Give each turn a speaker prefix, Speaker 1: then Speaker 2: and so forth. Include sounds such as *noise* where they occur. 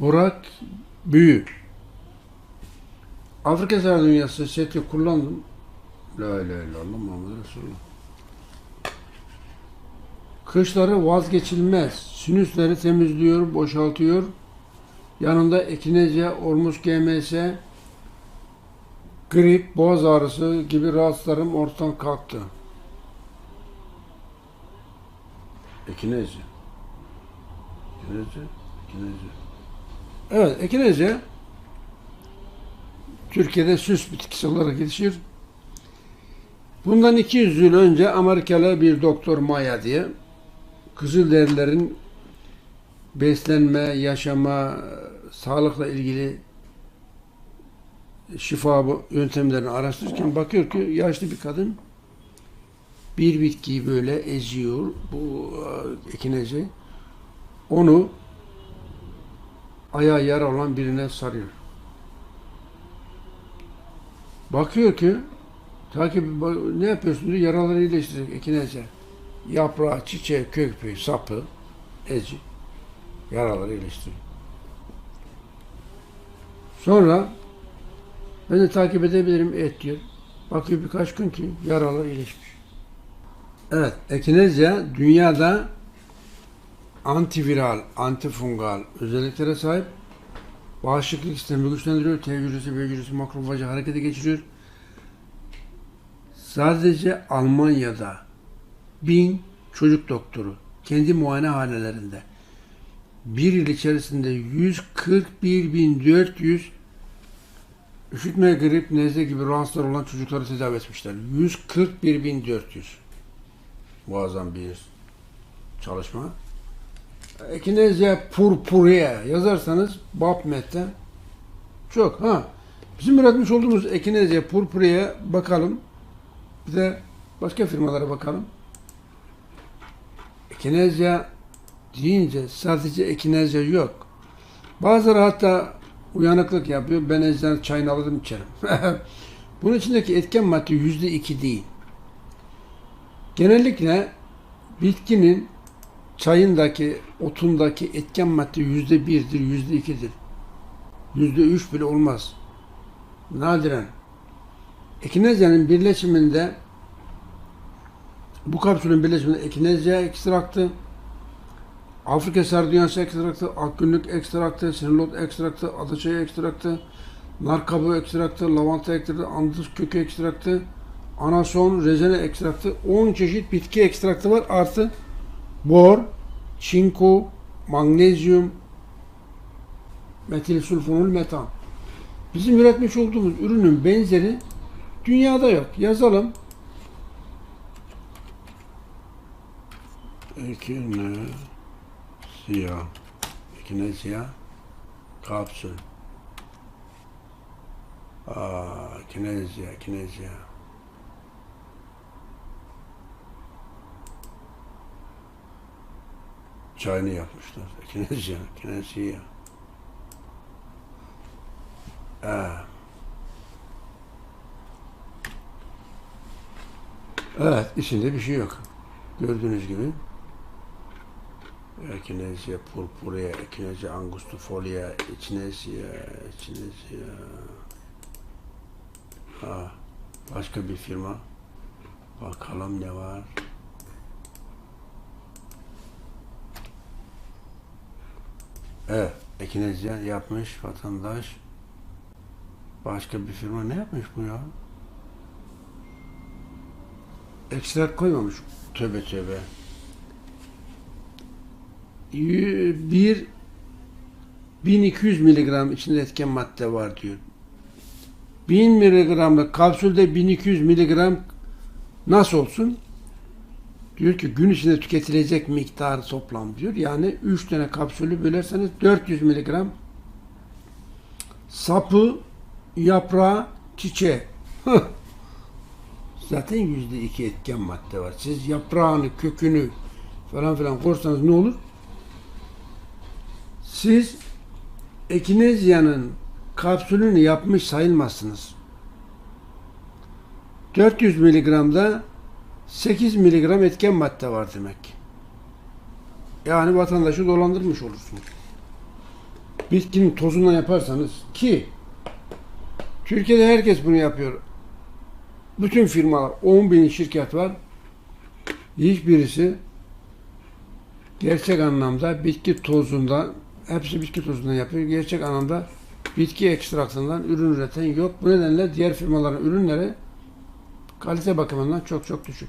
Speaker 1: Burak Büyü. Afrika Sardunyası seti kullandım. La ilahe illallah Muhammed Resulullah. Kışları vazgeçilmez. Sinüsleri temizliyor, boşaltıyor. Yanında ekinece, ormus GMS, grip, boğaz ağrısı gibi rahatsızlarım ortadan kalktı. Ekinece. Ekinece, ekinece. Evet, ekinece Türkiye'de süs bitkisi olarak yetişir. Bundan 200 yıl önce Amerikalı bir doktor Maya diye Kızılderililerin beslenme, yaşama, sağlıkla ilgili şifa yöntemlerini araştırırken bakıyor ki yaşlı bir kadın bir bitkiyi böyle eziyor. Bu e, ekineci. Onu ayağı yara olan birine sarıyor. Bakıyor ki takip ne yapıyorsun diyor yaraları iyileştirecek ekinece. Yaprağı, çiçeği, kökü, sapı, eci yaraları iyileştiriyor. Sonra ben de takip edebilirim et diyor. Bakıyor birkaç gün ki yaralar iyileşmiş. Evet, ekinezya dünyada antiviral, antifungal özelliklere sahip. Bağışıklık sistemi güçlendiriyor. T hücresi, B hücresi, makrofajı harekete geçiriyor. Sadece Almanya'da bin çocuk doktoru kendi muayene hanelerinde bir yıl içerisinde 141.400 üşütme, grip, nezle gibi rahatsızlar olan çocukları tedavi etmişler. 141.400 muazzam bir çalışma. Ekinezya purpurea yazarsanız BAPMET'te çok. Ha, bizim üretmiş olduğumuz Ekinezya purpurea bakalım. Bir de başka firmalara bakalım. Ekinezya deyince sadece ekinezya yok. Bazıları hatta uyanıklık yapıyor. Ben eczaneden çayını alırım içerim. *laughs* Bunun içindeki etken madde yüzde iki değil. Genellikle bitkinin çayındaki, otundaki etken madde yüzde birdir, yüzde ikidir. Yüzde üç bile olmaz. Nadiren. Ekinezyanın birleşiminde bu kapsülün birleşiminde ekinezya ekstraktı, Afrika sardunyası ekstraktı, akgünlük ekstraktı, sinirlot ekstraktı, adaçayı ekstraktı, nar kabuğu ekstraktı, lavanta ekstraktı, andız kökü ekstraktı, anason, rezene ekstraktı, 10 çeşit bitki ekstraktı var artı bor, çinko, magnezyum, metil sulfonul metan. Bizim üretmiş olduğumuz ürünün benzeri dünyada yok. Yazalım. Ekine siyah. Ekine siyah. Kapsül. Aa, kinezya, kinezya. Çayını yapmışlar. *laughs* Kinezya, kinezya. Ee. Evet, içinde bir şey yok. Gördüğünüz gibi. Echinacea purpurea, Echinacea angustifolia, Echinacea, Echinacea. Ha, başka bir firma. Bakalım ne var. Evet, Echinacea yapmış vatandaş. Başka bir firma ne yapmış bu ya? Ekstrak koymamış. Tövbe tövbe. Bir 1200 miligram içinde etken madde var diyor. 1000 miligramlık kapsülde 1200 miligram nasıl olsun? Diyor ki gün içinde tüketilecek miktarı toplam diyor. Yani 3 tane kapsülü bölerseniz 400 miligram sapı, yaprağı, çiçeği. Zaten yüzde iki etken madde var. Siz yaprağını, kökünü falan filan korsanız ne olur? Siz ekinezyanın kapsülünü yapmış sayılmazsınız. 400 miligramda 8 miligram etken madde var demek. Yani vatandaşı dolandırmış olursunuz. bitkinin tozundan yaparsanız ki Türkiye'de herkes bunu yapıyor. Bütün firmalar 10 bin şirket var. Hiçbirisi gerçek anlamda bitki tozundan hepsi bitki tozundan yapıyor. Gerçek anlamda bitki ekstraktından ürün üreten yok. Bu nedenle diğer firmaların ürünleri kalite bakımından çok çok düşük.